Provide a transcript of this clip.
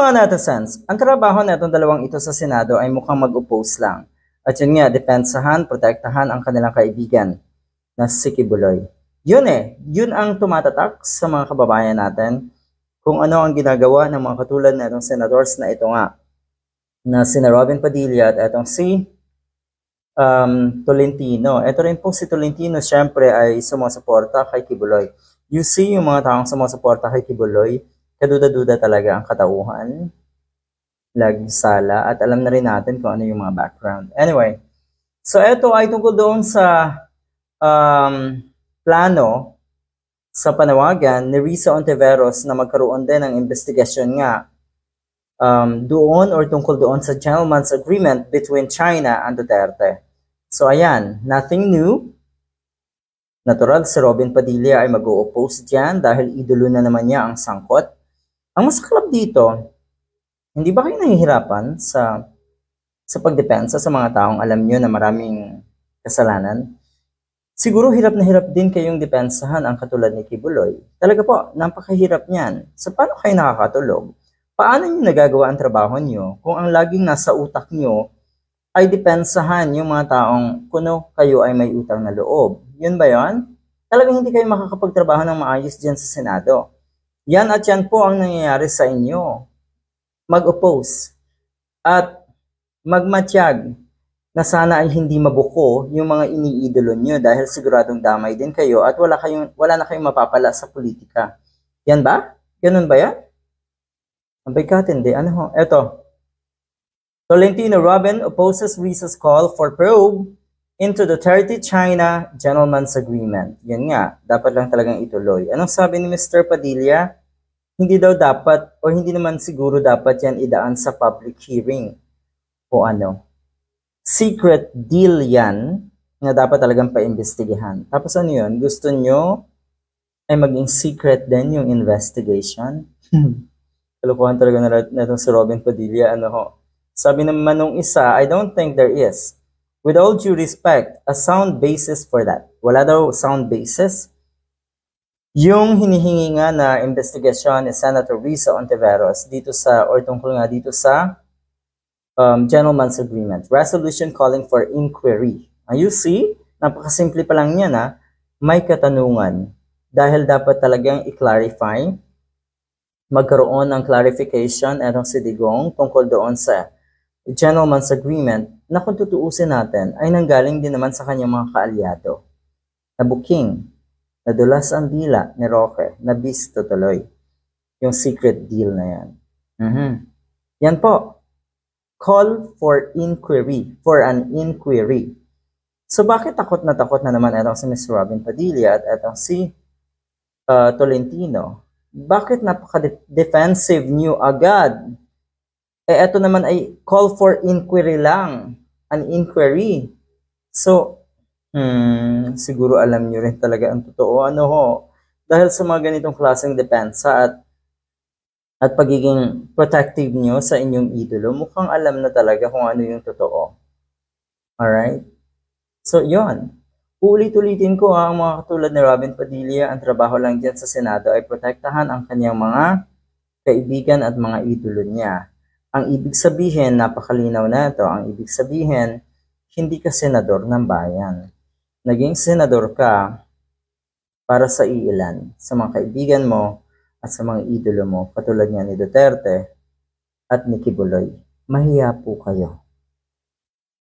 mga netizens, ang trabaho na itong dalawang ito sa Senado ay mukhang mag-oppose lang. At yun nga, depensahan, protektahan ang kanilang kaibigan na si Kibuloy. Yun eh, yun ang tumatatak sa mga kababayan natin kung ano ang ginagawa ng mga katulad na itong senators na ito nga na si Robin Padilla at itong si um, Tolentino. Ito rin po si Tolentino, syempre ay sumusuporta kay Kibuloy. You see, yung mga taong sumusuporta kay Kibuloy, kaduda-duda talaga ang katauhan, lagsala, at alam na rin natin kung ano yung mga background. Anyway, so ito ay tungkol doon sa um, plano sa panawagan ni Risa Ontiveros na magkaroon din ng investigasyon nga um, doon or tungkol doon sa gentleman's agreement between China and Duterte. So ayan, nothing new. Natural si Robin Padilla ay mag-o-oppose dyan dahil idolo na naman niya ang sangkot. Ang masaklap dito, hindi ba kayo nahihirapan sa sa pagdepensa sa mga taong alam nyo na maraming kasalanan? Siguro hirap na hirap din kayong depensahan ang katulad ni Kibuloy. Talaga po, napakahirap niyan. So paano kayo nakakatulog? Paano nyo nagagawa ang trabaho nyo kung ang laging nasa utak nyo ay depensahan yung mga taong kuno kayo ay may utang na loob? Yun ba yon? Talagang hindi kayo makakapagtrabaho ng maayos dyan sa Senado. Yan at yan po ang nangyayari sa inyo. Mag-oppose at magmatyag na sana ay hindi mabuko yung mga iniidolo nyo dahil siguradong damay din kayo at wala, kayong, wala na kayong mapapala sa politika. Yan ba? Ganun ba yan? Ang katindi. Ano ho? Eto. Tolentino Robin opposes Risa's call for probe into the 30 China Gentleman's Agreement. Yan nga, dapat lang talagang ituloy. Anong sabi ni Mr. Padilla? Hindi daw dapat o hindi naman siguro dapat yan idaan sa public hearing o ano. Secret deal yan na dapat talagang paimbestigahan. Tapos ano yun? Gusto nyo ay maging secret din yung investigation? Kalokohan talaga na, na itong si Robin Padilla. Ano ho? Sabi naman nung isa, I don't think there is. With all due respect, a sound basis for that. Wala daw sound basis. Yung hinihingi nga na investigasyon ni Senator Risa Ontiveros dito sa, or tungkol nga dito sa um, gentleman's agreement. Resolution calling for inquiry. And you see, napakasimple pa lang yan ha, may katanungan. Dahil dapat talagang i-clarify, magkaroon ng clarification etong si Digong tungkol doon sa gentleman's agreement na kung tutuusin natin ay nanggaling din naman sa kanyang mga kaalyado. Na booking, nadulas ang dila ni Roque, na bisto tuloy. Yung secret deal na yan. Mhm. Yan po. Call for inquiry, for an inquiry. So bakit takot na takot na naman itong si Ms. Robin Padilla at itong si uh, Tolentino? Bakit napaka-defensive nyo agad? Eh ito naman ay call for inquiry lang. An inquiry. So, Hmm, siguro alam nyo rin talaga ang totoo. Ano ho? Dahil sa mga ganitong klaseng depensa at at pagiging protective nyo sa inyong idolo, mukhang alam na talaga kung ano yung totoo. Alright? So, yon. Ulit-ulitin ko ang mga katulad ni Robin Padilla, ang trabaho lang dyan sa Senado ay protektahan ang kanyang mga kaibigan at mga idolo niya. Ang ibig sabihin, napakalinaw na ito, ang ibig sabihin, hindi ka senador ng bayan naging senador ka para sa iilan, sa mga kaibigan mo at sa mga idolo mo, katulad nga ni Duterte at ni Kibuloy. Mahiya po kayo.